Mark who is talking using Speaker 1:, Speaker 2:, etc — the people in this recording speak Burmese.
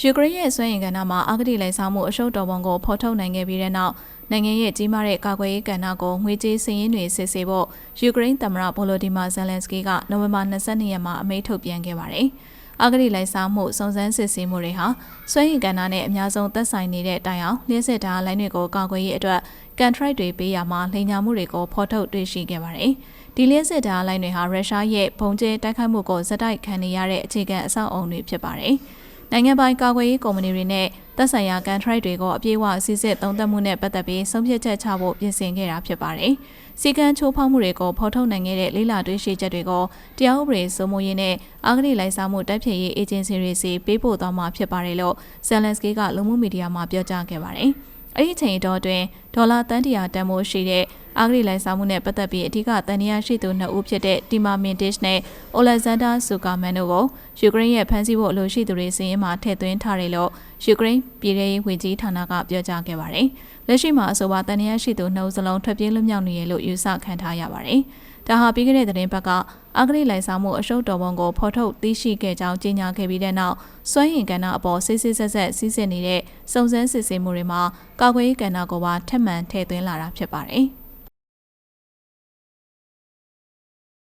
Speaker 1: ယူကရိန်းရဲ့ဆွဲရင်ကဏ္ဍမှာအာဂတိလိုက်စားမှုအရှုပ်တော်ပုံကိုဖော်ထုတ်နိုင်ခဲ့ပြီးတဲ့နောက်နိုင်ငံရဲ့ကြီးမားတဲ့ကာကွယ်ရေးကဏ္ဍကိုငွေကြေးစည်ရင်းတွေစစ်ဆေးဖို့ယူကရိန်းသမ္မတဗိုလိုဒီမာဇယ်လန်စကီကနိုဝင်ဘာ22ရက်မှာအမိန့်ထုတ်ပြန်ခဲ့ပါတယ်။အာဂတိလိုက်စားမှုစုံစမ်းစစ်ဆေးမှုတွေဟာဆွဲရင်ကဏ္ဍနဲ့အများဆုံးသက်ဆိုင်နေတဲ့တိုင်အောင်လျှက်စစ်တာလိုင်းတွေကိုကာကွယ်ရေးအတွက်ကန်ထရိုက်တွေပေးရမှာလိမ်ညာမှုတွေကိုဖော်ထုတ်တွေ့ရှိခဲ့ပါတယ်။ဒီလျှက်စစ်တာလိုင်းတွေဟာရုရှားရဲ့ပုံကျဲတိုက်ခိုက်မှုကိုဇက်တိုက်ခံနေရတဲ့အခြေခံအဆောက်အအုံတွေဖြစ်ပါတယ်။ နိုင်ငံပိုင်ကာကွယ်ရေးကုမ္ပဏီတွေနဲ့သက်ဆိုင်ရာကန်ထရိုက်တွေကိုအပြည့်အဝစစ်စစ်သုံးသပ်မှုနဲ့ပတ်သက်ပြီးဆုံးဖြတ်ချက်ချဖို့ပြင်ဆင်ခဲ့တာဖြစ်ပါတယ်။စီကံချိုးဖောက်မှုတွေကိုဖော်ထုတ်နိုင်ခဲ့တဲ့လေးလာတွေးရှိချက်တွေကိုတရားဥပဒေစိုးမိုးရေးနဲ့အာဂတိလိုက်စားမှုတိုက်ဖျက်ရေးအေဂျင်စီတွေစီပေးပို့သွားမှာဖြစ်ပါတယ်လို့ဇယ်လန်စကီကလူမှုမီဒီယာမှာပြောကြားခဲ့ပါတယ်။အဲ့ဒီအချိန်တော့တွင်ဒေါ်လာတန်တရာတန်ဖိုးရှိတဲ့ အာဂရိလိုက်စားမှုနဲ့ပတ်သက်ပြီးအဓိကတန်ရာရှိသူနှစ်ဦးဖြစ်တဲ့တီမာမင်တစ်နဲ့အိုလက်ဇန်ဒါဆူကာမန်တို့ကိုယူကရိန်းရဲ့ဖမ်းဆီးဖို့အလိုရှိသူတွေစီးရင်မှာထည့်သွင်းထားတယ်လို့ယူကရိန်းပြည်ထရေးဝန်ကြီးဌာနကပြောကြားခဲ့ပါတယ်။လက်ရှိမှာအဆိုပါတန်ရာရှိသူနှစ်ဦးစလုံးထွက်ပြေးလွတ်မြောက်နေရလို့ယူဆခံထားရပါတယ်။ဒါဟာပြီးခဲ့တဲ့သတင်းပတ်ကအဂရိလိုက်စားမှုအရှုပ်တော်ပုံကိုဖော်ထုတ်သိရှိခဲ့ကြောင်းကြေညာခဲ့ပြီးတဲ့နောက်စွမ်းရင်ကဏ္ဍအပေါ်စစ်စစ်ဆက်ဆက်စီးစစ်နေတဲ့စုံစမ်းစစ်ဆေးမှုတွေမှာကာကွယ်ရေးကဏ္ဍကိုပါထက်မှန်ထည့်သွင်းလာတာဖြစ်ပါတယ်။